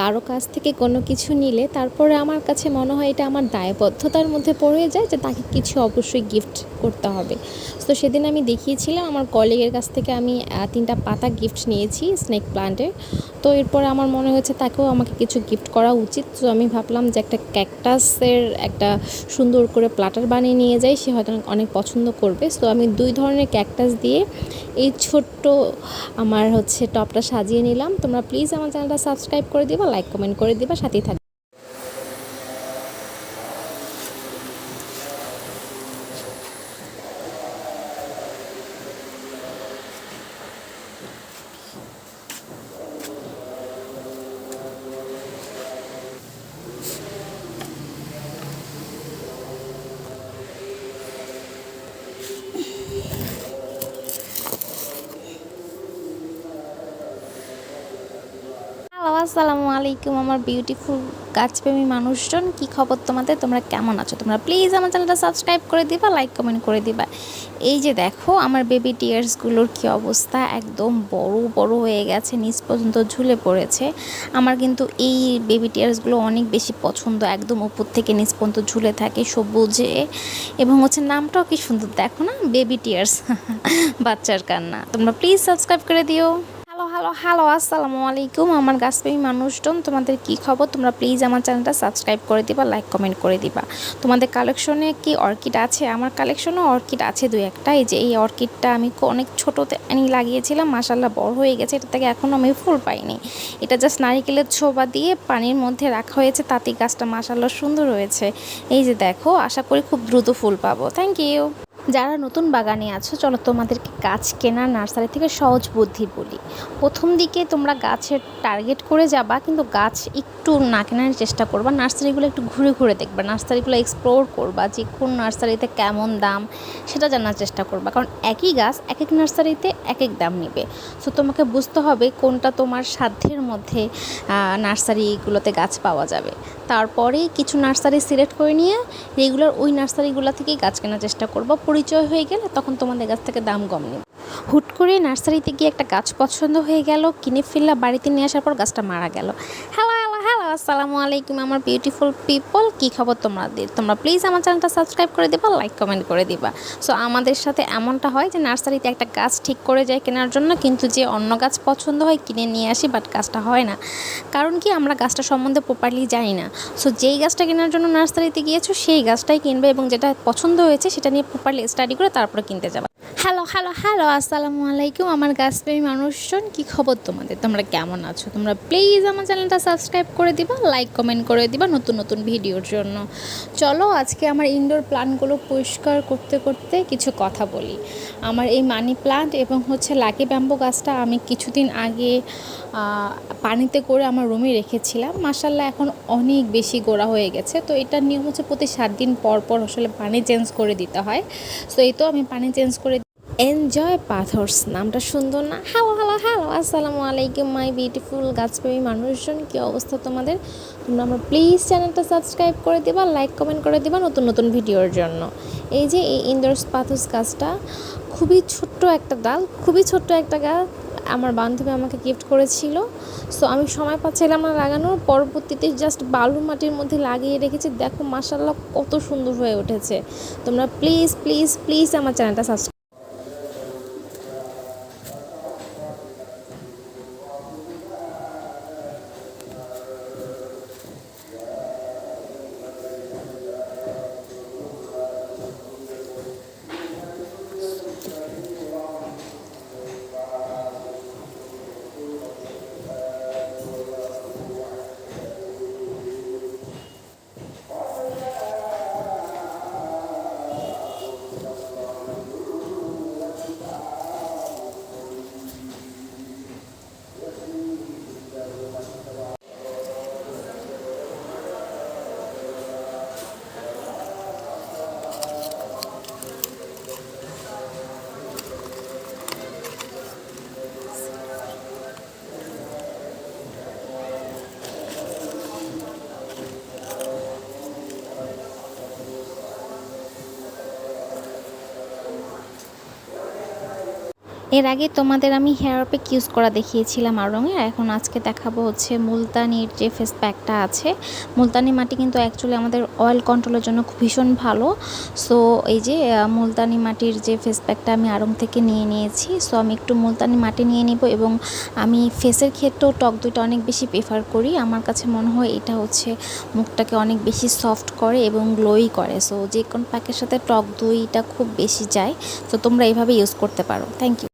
কারও কাছ থেকে কোনো কিছু নিলে তারপরে আমার কাছে মনে হয় এটা আমার দায়বদ্ধতার মধ্যে পড়ে যায় যে তাকে কিছু অবশ্যই গিফট করতে হবে। তো সেদিন আমি দেখিয়েছিলাম, আমার কলিগের কাছ থেকে আমি তিনটা পাতা গিফট নিয়েছি স্নেক প্লান্টের তো এরপরে আমার মনে হয়েছে তাকেও আমাকে কিছু গিফট করা উচিত। তো আমি ভাবলাম যে একটা ক্যাকটাসের একটা সুন্দর করে প্লাটার বানিয়ে নিয়ে যাই, সে হয়তো অনেক পছন্দ করবে। তো আমি দুই ধরনের ক্যাকটাস দিয়ে এই ছোট্ট আমার হচ্ছে টপটা সাজিয়ে নিলাম। তোমরা প্লিজ আমার চ্যানেলটা সাবস্ক্রাইব করে দিবা লাইক কমেন্ট করে দিবা, সাথেই থাকবে হ্যালো আসসালামু আলাইকুম, আমার বিউটিফুল গাছপ্রেমী মানুষজন। কি খবর তোমাদের? তোমরা কেমন আছো? তোমরা প্লিজ আমার চ্যানেলটা সাবস্ক্রাইব করে দিবা লাইক কমেন্ট করে দিবা। এই যে দেখো, আমার বেবি টিয়ার্সগুলোর কি অবস্থা? একদম বড় বড় হয়ে গেছে, নিচ পর্যন্ত ঝুলে পড়েছে। আমার কিন্তু এই বেবি টিয়ার্সগুলো অনেক বেশি পছন্দ। একদম উপর থেকে নিচ পর্যন্ত ঝুলে থাকে সবুজে। এবং হচ্ছে নামটাও কি সুন্দর, দেখো না বেবি টিয়ার্স বাচ্চার কান্না। তোমরা প্লিজ সাবস্ক্রাইব করে দিও। হ্যালো হ্যালো আসসালামু আলাইকুম। আমার গাছপ্রেমী মানুষজন, তোমাদের কি খবর? তোমরা প্লিজ আমার চ্যানেলটা সাবস্ক্রাইব করে দিবা লাইক কমেন্ট করে দিবা। তোমাদের কালেকশনে কি অর্কিড আছে? আমার কালেকশনও অর্কিড আছে দুই একটা। এই যে এই অর্কিডটা আমি অনেক ছোটোতে আমি লাগিয়েছিলাম মাসাল্লাহ বড় হয়ে গেছে। এটা থেকে এখনও আমি ফুল পাইনি। এটা জাস্ট নারিকেলের ছোবা দিয়ে পানির মধ্যে রাখা হয়েছে। তাতেই গাছটা মাসাল্লাহ সুন্দর হয়েছে। এই যে দেখো, আশা করি খুব দ্রুত ফুল পাবো। থ্যাংক ইউ যারা নতুন বাগানে আছো, চলো তোমাদেরকে গাছ কেনার নার্সারি থেকে সহজ বুদ্ধি বলি। প্রথম দিকে তোমরা গাছের টার্গেট করে যাবা, কিন্তু গাছ একটু না কেনার চেষ্টা করবা। নার্সারিগুলো একটু ঘুরে ঘুরে দেখবা, নার্সারিগুলো এক্সপ্লোর করবা, যে কোন নার্সারিতে কেমন দাম, সেটা জানার চেষ্টা করবা। কারণ একই গাছ এক এক নার্সারিতে এক এক দাম নেবে। সো তোমাকে বুঝতে হবে কোনটা তোমার সাধ্যের মধ্যে নার্সারিগুলোতে গাছ পাওয়া যাবে। তারপরে কিছু নার্সারি সিলেক্ট করে নিয়ে রেগুলার ওই নার্সারিগুলো থেকেই গাছ কেনার চেষ্টা করব। পরিচয় হয়ে গেলে তখন তোমাদের কাছ থেকে দাম কম নেবে। হুট করে নার্সারিতে গিয়ে একটা গাছ পছন্দ হয়ে গেল, কিনে ফেললা, বাড়িতে নিয়ে আসার পর গাছটা মারা গেল। হ্যালো আসসালামু আলাইকুম, আমার বিউটিফুল পিপল কী খবর তোমাদের? তোমরা প্লিজ আমার চ্যানেলটা সাবস্ক্রাইব করে দিবা লাইক কমেন্ট করে দিবা। সো আমাদের সাথে এমনটা হয় যে নার্সারিতে একটা গাছ ঠিক করে যায় কেনার জন্য, কিন্তু যে অন্য গাছ পছন্দ হয় কিনে নিয়ে আসি বাট গাছটা হয় না। কারণ কি, আমরা গাছটা সম্বন্ধে প্রপারলি জানি না। সো যেই গাছটা কেনার জন্য নার্সারিতে গিয়েছো, সেই গাছটাই কিনবে এবং যেটা পছন্দ হয়েছে, সেটা নিয়ে প্রপারলি স্টাডি করে তারপরে কিনতে যাবে। হ্যালো হ্যালো হ্যালো আসসালামু আলাইকুম আমার গাছপ্রেমী মানুষজন, কি খবর তোমাদের? তোমরা কেমন আছো? তোমরা প্লিজ আমার চ্যানেলটা সাবস্ক্রাইব করে দিবা লাইক কমেন্ট করে দিবা নতুন নতুন ভিডিওর জন্য। চলো আজকে আমার ইনডোর প্লান্টগুলো পরিষ্কার করতে করতে কিছু কথা বলি। আমার এই মানি প্লান্ট এবং হচ্ছে লাকি ব্যাম্বো গাছটা আমি কিছুদিন আগে পানিতে করে আমার রুমে রেখেছিলাম। মাসাল্লাহ এখন অনেক বেশি গোড়া হয়ে গেছে। তো এটার নিয়ম হচ্ছে প্রতি সাত দিন পর পর আসলে পানি চেঞ্জ করে দিতে হয়। সো এই তো আমি পানি চেঞ্জ করে এনজয় পাথরস নামটা সুন্দর না? হ্যালো হ্যালো হ্যালো আসসালামু আলাইকুম মাই বিউটিফুল গাছপ্রেমী মানুষজন, কী অবস্থা তোমাদের? তোমরা আমার প্লিজ চ্যানেলটা সাবস্ক্রাইব করে দিবা লাইক কমেন্ট করে দিবা নতুন নতুন ভিডিওর জন্য। এই যে এই ইন্দোর্স পাথরস গাছটা, খুবই ছোট্ট একটা ডাল, খুবই ছোট্ট একটা গাছ, আমার বান্ধবী আমাকে গিফট করেছিল। সো আমি সময় পাচ্ছিলাম না লাগানোর, পরবর্তীতে জাস্ট বালু মাটির মধ্যে লাগিয়ে রেখেছি। দেখো মাসাল্লাহ কত সুন্দর হয়ে উঠেছে। তোমরা প্লিজ প্লিজ প্লিজ আমার চ্যানেলটা সাবস্ক্রাইব এর আগে তোমাদের আমি হেয়ার প্যাক ইউজ করা দেখিয়েছিলাম আর রঙের এখন আজকে দেখাবো হচ্ছে মুলতানির যে ফেস প্যাকটা আছে। মুলতানি মাটি কিন্তু অ্যাকচুয়ালি আমাদের অয়েল কন্ট্রোলের জন্য খুব ভীষণ ভালো। সো এই যে মুলতানি মাটির যে ফেস প্যাকটা আমি আড়ং থেকে নিয়ে নিয়েছি সো আমি একটু মুলতানি মাটি নিয়ে নিব এবং আমি ফেসের ক্ষেত্রেও টক দইটা অনেক বেশি প্রেফার করি। আমার কাছে মনে হয় এটা হচ্ছে মুখটাকে অনেক বেশি সফট করে এবং গ্লোই করে। সো যে কোনো প্যাকের সাথে টক দইটা খুব বেশি যায়, তো তোমরা এইভাবে ইউজ করতে পারো। Thank you